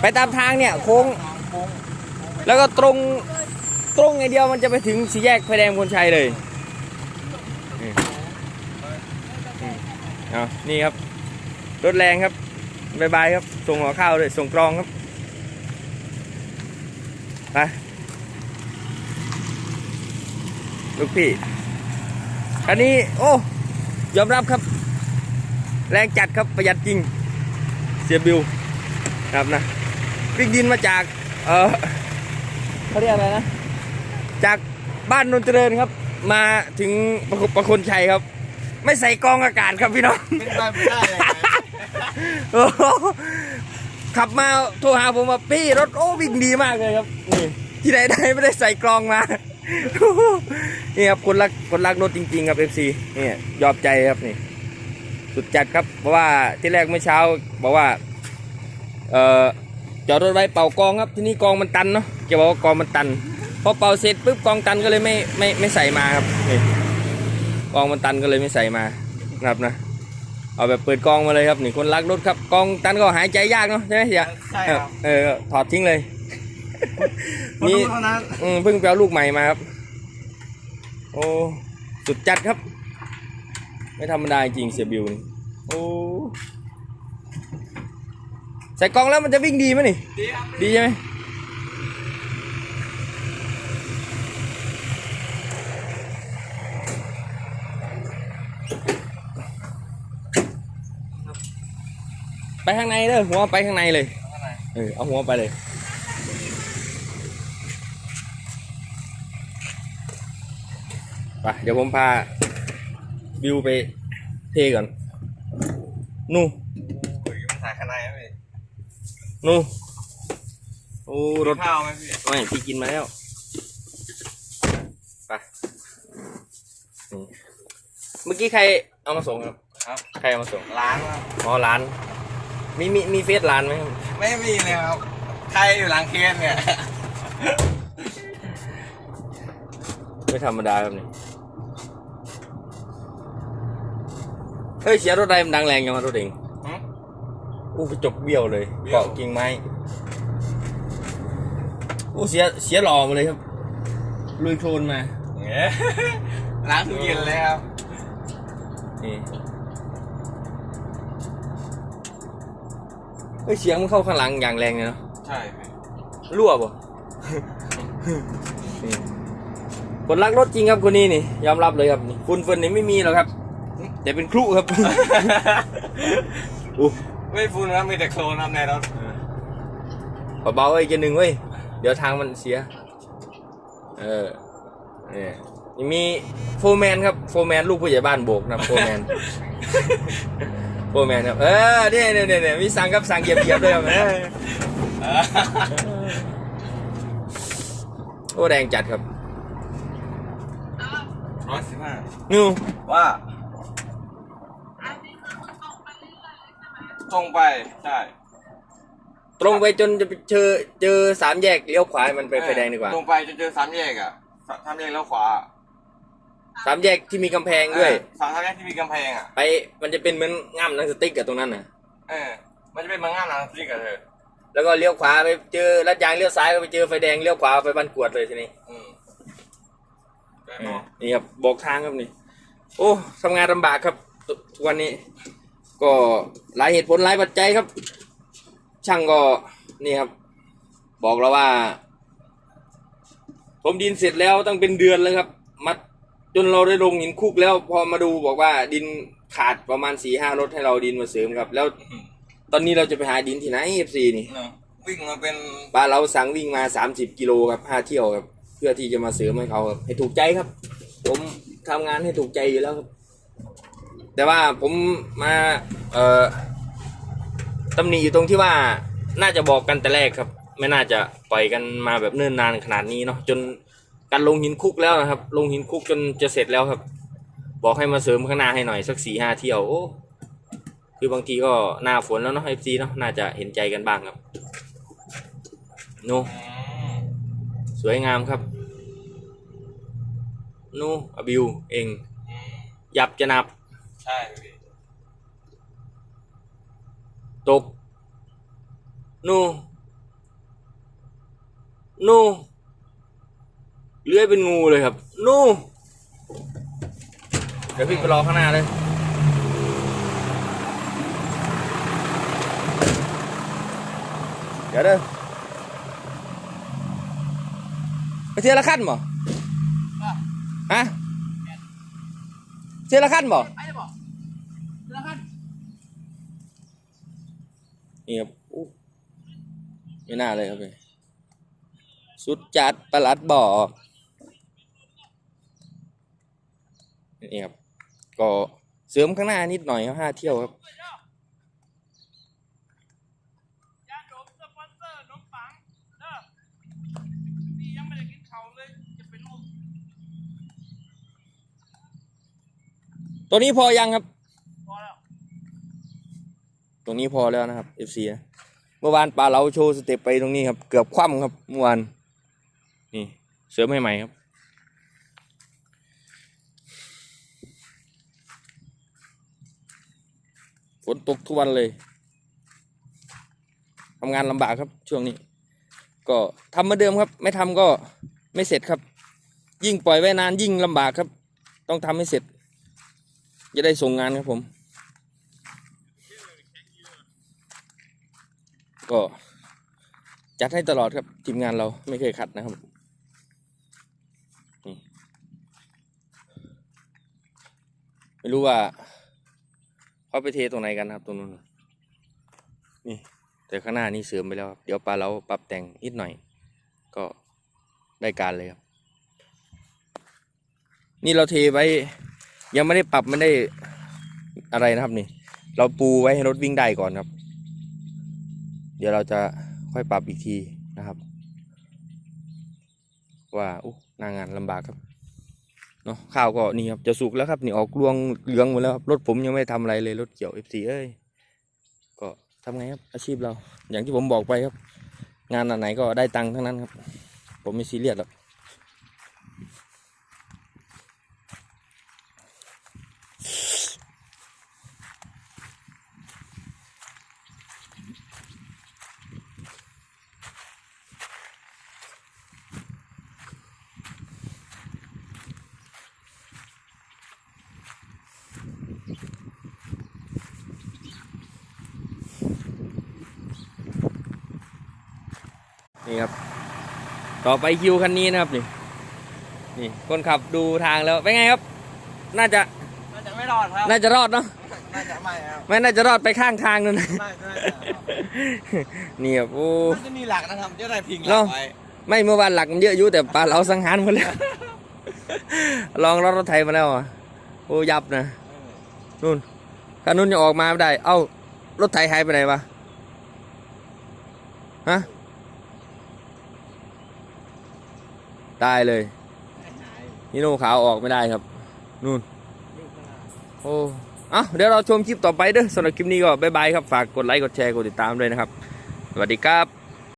ไปตามทางเนี่ยโค้ง แล้วก็ตรงตรงไอเดียวมันจะไปถึงสี่แยกไฟแดงคนชัยเลยเอานี่ครับ รถแรงครับบายบายครับ ส่งหัวข้าวเลยส่งกรองครับ ไป ลูกพี่คันนี้ โอ้ ยอมรับครับ แรงจัดครับประหยัดจริง เสียบิวครับนะ วิ่งดินมาจาก เออเขาเรียกอะไรนะ จากบ้านนนทเจริญครับ มาถึงประคประคนชัยครับ ไม่ใส่กรองอากาศครับพี่น้องเป็นไปไม่ได้เลยโอ้โหขับมาโทรหาผมว่าพี่รถโอ้วิ่งดีมากเลยครับนี่ที่ไหนได้ไม่ได้ใส่กรองมา นี่ครับคนรักคนรักรถจริง ๆ ครับ FC นี่ยอมใจครับนี่ สุดจัดครับ เพราะว่าที่แรกเมื่อเช้า บอกว่า เอ่อ จอดรถไว้เป่ากองครับที่นี่กองมันตันเนาะแกบอกว่ากองมันตันพอเป่าเสร็จปุ๊บกองตันก็เลยไม่ไม่ไม่ใส่มาครับนี่กองมันตันก็เลยไม่ใส่มานะครับนะเอาแบบเปิดกองมาเลยครับนี่คนรักรถครับกองตันก็หายใจยากเนาะใช่ไหมเสียใช่ครับเออถอดทิ้งเลยคนนี่รู้เท่านั้นอืมเพิ่งไปเอาลูกใหม่มาครับ โอ้สุดจัดครับ ไม่ธรรมดาจริงเสียบิวนี่โอ้ ใส่กองแล้วมันจะวิ่งดีไหมนี่ ดีครับดีใช่ไหมไปข้างในเด้อหัวไปข้างในเลยเออเอาหัวไปเลยไปเดี๋ยวผมพาบิวไปเทก่อนนู่โอ้ยมันถ่ายข้างในครับพี่ นู่โอ้รถข้าวไหมพี่ไม่พี่กินมาแล้วไปนี่เมื่อกี้ใครเอามาส่งครับ ครับใครเอามาส่งล้างครับอ๋อร้าน มีมีมีเฟซร้านไหมครับไม่มีเลยครับ ใครอยู่หลังเคสเนี่ย ไม่ธรรมดาครับนี่เฮ้ยเสียรถใดมันดังแรงยังมารถเองหืม อู้กระจกเบี้ยวเลย เบี้ยว เกาะกิ่งไม้อู้เสียเสียหล่อมาเลยครับลุยโคลนมาเงี้ยล้างทุกเย็นเลยครับ นี่เฮ้ยเสียงมันเข้าข้างหลังอย่างแรงเลยเนาะใช่พี่รั่วป่ะ นี่คนรักรถจริงครับคนนี้นี่ยอมรับเลยครับนี่ฝุ่นฝุ่นนี่ไม่มีหรอกครับ แต่เป็นครุครับ อู้ ไม่ฟูนะครับมีแต่โคลนครับในรถเบาๆไอ้เจหนึ่งเว้ย เดี๋ยวทางมันเสีย เออเนี่ยยังมีโฟร์แมนครับ โฟร์แมนลูกผู้ใหญ่บ้านโบกนะครับโฟร์แมน โฟร์แมนครับ เออเนี่ยเนี่ยเนี่ยเนี่ยมีสั่งครับสั่งเหยียบเหยียบด้วยครับเออโอ้แรงจัดครับร้อยสิบห้านิวว่า ตรงไปใช่ตรงไปจนจะไปเจอเจอสามแยกเลี้ยวขวาให้มันไปไฟแดงดีกว่าตรงไปจะเจอสามแยกอะสสามแยกแล้วขวาสามแยกที่มีกำแพงด้วยเออสามแยกที่มีกำแพงอะ ไปมันจะเป็นเหมือนง่ามหนังสติ๊กกับตรงนั้นน่ะ เออ มันจะเป็นมังงะหนังสติ๊กอะเธอแล้วก็เลี้ยวขวาไปเจอลัดยางเลี้ยวซ้ายก็ไปเจอไฟแดงเลี้ยวขวาไปบ้านกวดเลยทีนี้อืมไปเอมอองนี่ครับบอกทางครับนี่ โอ้ทำงานลำบากครับทุทุกวันนี้ ก็หลายเหตุผลหลายปัจจัยครับ ช่างก็นี่ครับ บอกเราว่าผมดินเสร็จแล้วตั้งเป็นเดือนแล้วครับ มัดจนเราได้ลงหินคุกแล้วพอมาดูบอกว่าดินขาดประมาณสี่ห้ารถให้เราดินมาเสริมครับ แล้วตอนนี้เราจะไปหาดินที่ไหนเอฟซีนี่เนอะวิ่งมาเป็นบ้านเราสั่งวิ่งมา30กิโลครับห้าเที่ยวครับ เพื่อที่จะมาเสริมให้เขาครับให้ถูกใจครับ ผมทำงานให้ถูกใจอยู่แล้วครับ แต่ว่าผมมาเอ่อตำหนิอยู่ตรงที่ว่าน่าจะบอกกันแต่แรกครับ ไม่น่าจะปล่อยกันมาแบบเนิ่นนานขนาดนี้เนาะจนการลงหินคุกแล้วนะครับ ลงหินคุกจนจะเสร็จแล้วครับ บอกให้มาเสริมข้างหน้าให้หน่อยสักสี่ห้าเที่ยวโอ้คือบางทีก็หน้าฝนแล้วเนาะเอฟซีเนาะน่าจะเห็นใจกันบ้างครับนอืมสวยงามครับนูอบิวเองยับจะนับ ใช่พี่ตก นู นู่เลื้อยเป็นงูเลยครับ นู่เดี๋ยวพี่ไปรอข้างหน้าเลยเดี๋ยวเด้อไปเทียละขั้นบ่ฮะ เทียละขั้นบ่ไปเลยบอกแล้วกันนี่ครับอู้ไม่น่าเลยครับพี่สุดจัดประหลัดบอกนี่ครับก็เสริมข้างหน้านิดหน่อยครับห้าเที่ยวครับ ยาดมสปอนเซอร์นมปังเด้อนี่ยังไม่ได้กินเขาวเลย จะเป็นลม ตัวนี้พอยังครับ พอแล้ว ตรงนี้พอแล้วนะครับ FC นะเมื่อวานปลาเราโชว์สเต็ปไปตรงนี้ครับ เกือบคว่ำครับเมื่อวาน นี่ เสริมให้ใหม่ครับ ฝนตกทุกวันเลย ทำงานลำบากครับ ช่วงนี้ ก็ทำเหมาเดิมครับ ไม่ทำก็ไม่เสร็จครับ ยิ่งปล่อยไว้นานยิ่งลำบากครับ ต้องทำให้เสร็จ จะได้ส่งงานครับผม ก็จัดให้ตลอดครับทีมงานเราไม่เคยขัดนะครับไม่รู้ว่าเขาไปเทตรงไหนกันนะครับตรงนู้นนี่แต่ข้างหน้านี่เสริมไปแล้วครับเดี๋ยวปลาเราปรับแต่งนิดหน่อย ก็ได้การเลยครับ นี่เราเทไว้ ยังไม่ได้ปรับไม่ได้อะไรนะครับนี่ เราปูไว้ให้รถวิ่งได้ก่อนครับ เดี๋ยวเราจะค่อยปรับอีกทีนะครับ ว่าอู้หนางานลำบากครับเนาะข้าวก็นี่ครับจะสุกแล้วครับนี่ออกรวงเหลืองหมดแล้วครับรถผมยังไม่ทำอะไรเลยรถเกี่ยว F4 เอ้ยก็ทำไงครับอาชีพเรา อย่างที่ผมบอกไปครับ งานอันไหนก็ได้ตังค์ทั้งนั้นครับ ผมไม่ซีเรียสหรอก นี่ครับ ต่อไปคิวคันนี้นะครับนี่นี่คนขับดูทางแล้วเป็นไงครับ น่าจะน่าจะไม่รอดครับน่าจะรอดเนาะน่าจะไม่ครับไม่น่าจะรอดไปข้างทางนั่นน่าจะน่าจะนี่ครับโอ้มันจะมีหลักนะครับจะได้พิงหเนลัอะกไว้ไม่เมื่อวานหลักมันเยอะอยู่แต่ปลาเราสังหารหมดแล้วลองรถรถไทยมาแล้วอะโอ้ยับนะนู่นคันนู้นยังออกมาไม่ได้ เอ้ารถไทยหายไปไหนวะฮะ ตายเลยฮิโน่ขาวออกไม่ได้ครับ นู่น โอ้เอ้าเดี๋ยวเราชมคลิปต่อไปเด้อสำหรับคลิปนี้ก็บายบายครับ ฝากกดไลค์ กดแชร์ กดติดตามด้วยนะครับ สวัสดีครับ